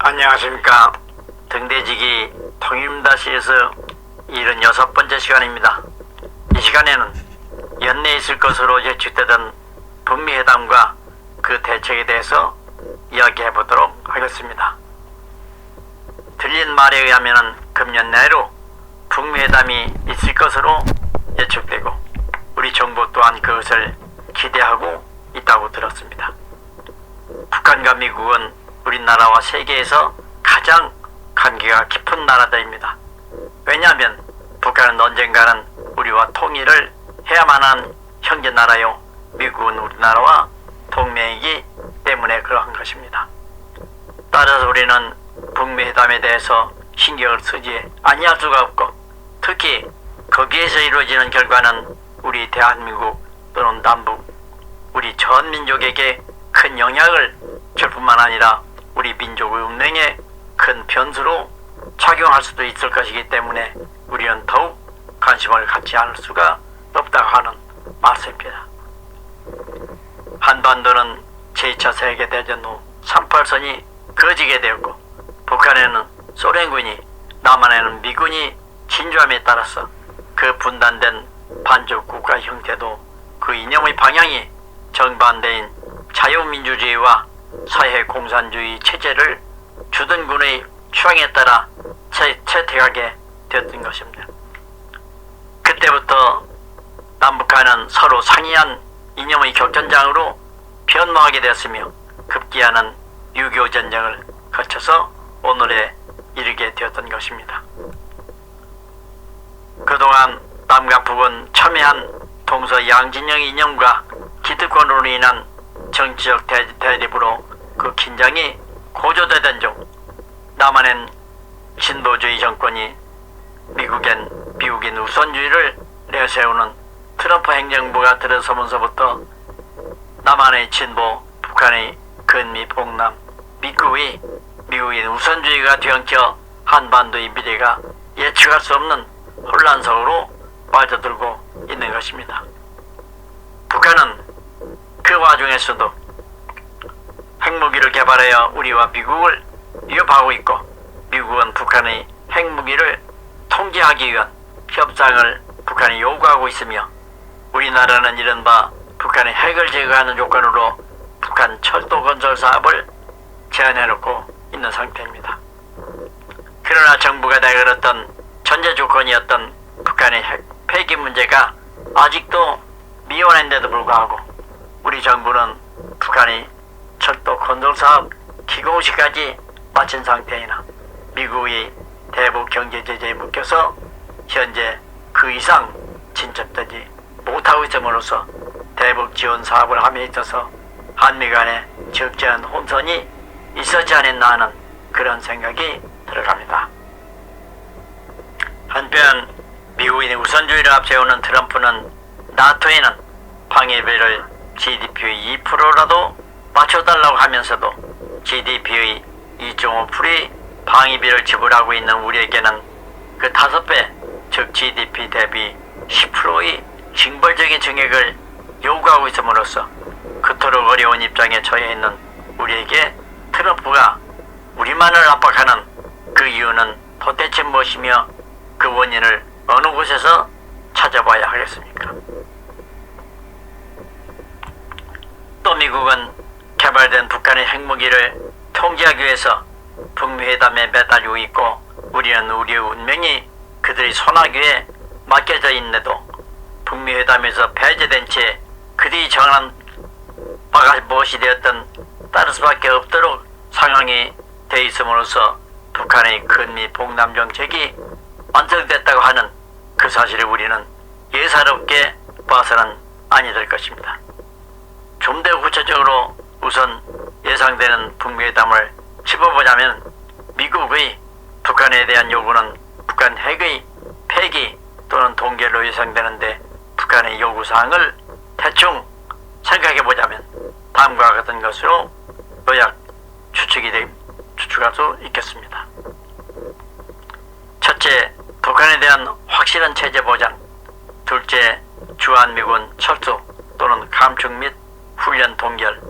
안녕하십니까. 등대지기 통일음다시에서 76번째 시간입니다. 이 시간에는 연내에 있을 것으로 예측되던 북미회담과 그 대책에 대해서 이야기해 보도록 하겠습니다. 들린 말에 의하면 금년 내로 북미회담이 있을 것으로 예측되고 우리 정부 또한 그것을 기대하고 있다고 들었습니다. 북한과 미국은 우리나라와 세계에서 가장 관계가 깊은 나라들입니다. 왜냐하면 북한은 언젠가는 우리와 통일을 해야만 한 형제 나라요. 미국은 우리나라와 동맹이기 때문에 그러한 것입니다. 따라서 우리는 북미 회담에 대해서 신경을 쓰지 아니할 수가 없고 특히 거기에서 이루어지는 결과는 우리 대한민국 또는 남북 우리 전 민족에게 큰 영향을 줄 뿐만 아니라 우리 민족의 운명에 큰 변수로 작용할 수도 있을 것이기 때문에 우리는 더욱 관심을 갖지 않을 수가 없다고 하는 말씀입니다. 한반도는 제2차 세계대전 후 38선이 그어지게 되었고 북한에는 소련군이 남한에는 미군이 진주함에 따라서 그 분단된 반적 국가 형태도 그 이념의 방향이 정반대인 자유민주주의와 사회 공산주의 체제를 주둔 군의 취향에 따라 채, 채택하게 되었던 것입니다. 그때부터 남북한은 서로 상이한 이념의 격전장으로 변모하게 되었으며 급기야는 6.25 전쟁을 거쳐서 오늘에 이르게 되었던 것입니다. 그동안 남과 북은 첨예한 동서 양진영 이념과 기득권으로 인한 정치적 대, 대립으로 그 긴장이 고조되던 중 남한엔 진보주의 정권이 미국엔 미국인 우선주의를 내세우는 트럼프 행정부가 들어서면서부터 남한의 진보, 북한의 근미 봉남, 미국의 미국인 우선주의가 뒤엉켜 한반도의 미래가 예측할 수 없는 혼란 속으로 빠져들고 있는 것입니다. 북한은 그 와중에서도 핵무기를 개발하여 우리와 미국을 위협하고 있고 미국은 북한의 핵무기를 통제하기 위한 협상을 북한이 요구하고 있으며 우리나라는 이른바 북한의 핵을 제거하는 조건으로 북한 철도 건설 사업을 제한해놓고 있는 상태입니다. 그러나 정부가 내걸었던 전제 조건이었던 북한의 핵 폐기 문제가 아직도 미완인데도 불구하고 우리 정부는 북한이 철도 건설 사업 기공시까지 마친 상태이나 미국의 대북 경제 제재에 묶여서 현재 그 이상 진척되지 못하고 있음으로써 대북 지원 사업을 함에 있어서 한미 간에 적절한 혼선이 있었지 않았나 하는 그런 생각이 들어갑니다. 한편 미국인의 우선주의를 앞세우는 트럼프는 나토에는 방해비를 GDP의 2%라도 맞춰달라고 하면서도 GDP의 2.5%의 방위비를 지불하고 있는 우리에게는 그 다섯 배, 즉 GDP 대비 10%의 징벌적인 증액을 요구하고 있음으로써 그토록 어려운 입장에 처해 있는 우리에게 트럼프가 우리만을 압박하는 그 이유는 도대체 무엇이며 그 원인을 어느 곳에서 찾아봐야 하겠습니까? 또 미국은 개발된 북한의 핵무기를 통제하기 위해서 북미 회담에 매달리고 있고 우리는 우리의 운명이 그들의 손아귀에 맡겨져 있는데도 북미 회담에서 배제된 채 그들이 정한 바가 무엇이 되었든 따를 수밖에 없도록 상황이 돼 있음으로써 북한의 근미 봉남 정책이 완성됐다고 하는 그 사실을 우리는 예사롭게 봐서는 아니 될 것입니다. 좀 더 구체적으로 우선 예상되는 북미회담을 짚어보자면 미국의 북한에 대한 요구는 북한 핵의 폐기 또는 동결로 예상되는데 북한의 요구사항을 대충 생각해보자면 다음과 같은 것으로 요약 추측이 되, 추측할 수 있겠습니다. 첫째, 북한에 대한 확실한 체제 보장. 둘째, 주한미군 철수 또는 감축 및 훈련 동결.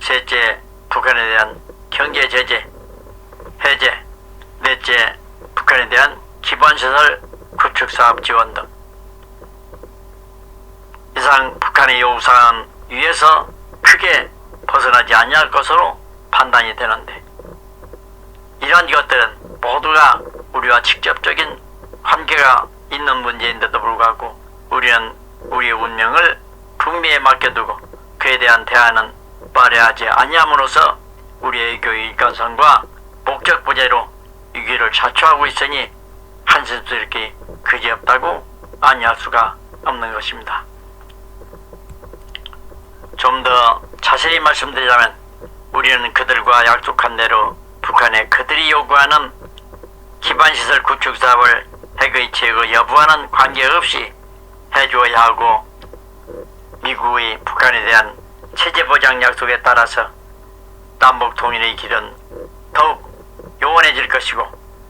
셋째, 북한에 대한 경제 제재. 해제, 넷째 북한에 대한 기반시설 구축 사업 지원 등 이상 북한의 요구사항 위에서 크게 벗어나지 아니할 것으로 판단이 되는데 이런 것들은 모두가 우리와 직접적인 관계가 있는 문제인데도 불구하고 우리는 우리의 운명을 북미에 맡겨두고 그에 대한 대안은 발휘하지 아니함으로써 우리의 교의 일관성과 목적 부재로 위기를 자초하고 있으니 한심스럽게 그지없다고 아니할 수가 없는 것입니다. 좀 더 자세히 말씀드리자면 우리는 그들과 약속한 대로 북한에 그들이 요구하는 기반시설 구축 사업을 핵의 제거 여부와는 관계없이 해주어야 하고 미국의 북한에 대한 체제 보장 약속에 따라서 남북 통일의 길은 더욱 요원해질 것이고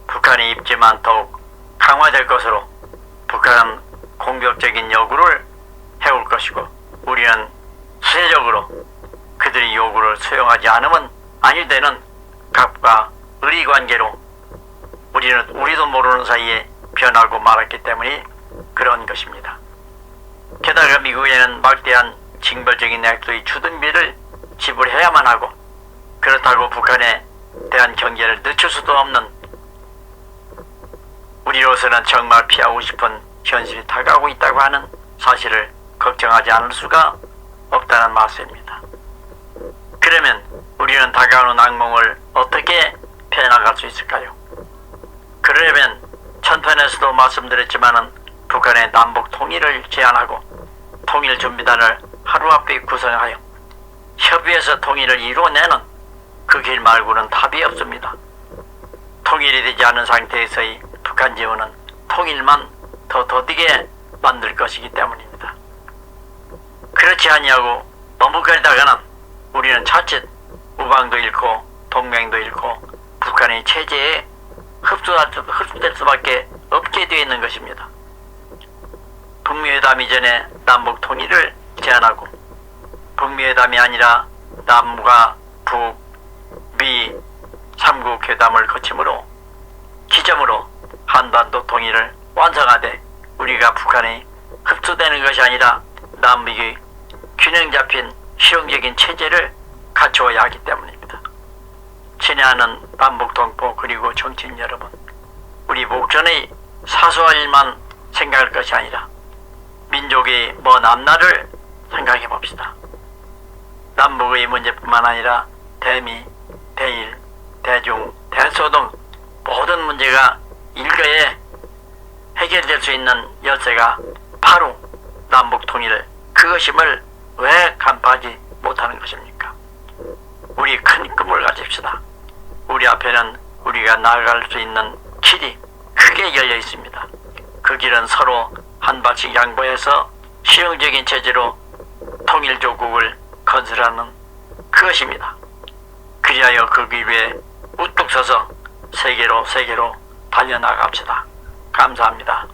북한의 입지만 더욱 강화될 것으로 북한은 공격적인 요구를 해올 것이고 우리는 수세적으로 그들의 요구를 수용하지 않으면 아니 되는 각과 의리 관계로 우리는 우리도 모르는 사이에 변하고 말았기 때문에 그런 것입니다. 게다가 미국에는 막대한 징벌적인 액수의 주둔비를 지불해야만 하고 그렇다고 북한에 대한 경계를 늦출 수도 없는 우리로서는 정말 피하고 싶은 현실이 다가오고 있다고 하는 사실을 걱정하지 않을 수가 없다는 말씀입니다. 그러면 우리는 다가오는 악몽을 어떻게 피해나갈 수 있을까요? 그러려면 천편에서도 말씀드렸지만은 북한의 남북 통일을 제안하고 통일 준비단을 하루 앞에 구성하여 협의해서 통일을 이루어내는 그 길 말고는 답이 없습니다. 통일이 되지 않은 상태에서의 북한 지원은 통일만 더 더디게 만들 것이기 때문입니다. 그렇지 아니하고 너무 걸다가는 우리는 자칫 우방도 잃고 동맹도 잃고 북한의 체제에 흡수될 수밖에 없게 되어 있는 것입니다. 북미회담 이전에 남북 통일을 제안하고 북미회담이 아니라 남과 북, 미 3국 회담을 거침으로 기점으로 한반도 통일을 완성하되 우리가 북한에 흡수되는 것이 아니라 남북의 균형 잡힌 실용적인 체제를 갖추어야 하기 때문입니다. 친애하는 남북 동포 그리고 정치인 여러분 우리 목전의 사소한 일만 생각할 것이 아니라 민족의 먼 앞날을 생각해 봅시다. 남북의 문제뿐만 아니라 대미, 대일, 대중, 대소 등 모든 문제가 일거에 해결될 수 있는 열쇠가 바로 남북 통일 그것임을 왜 간파하지 못하는 것입니까? 우리 큰 꿈을 가집시다. 우리 앞에는 우리가 나아갈 수 있는 길이 크게 열려 있습니다. 그 길은 서로 한 발씩 양보해서 실용적인 체제로 통일조국을 건설하는 그것입니다. 그리하여 그 위에 우뚝 서서 세계로 세계로 달려나갑시다. 감사합니다.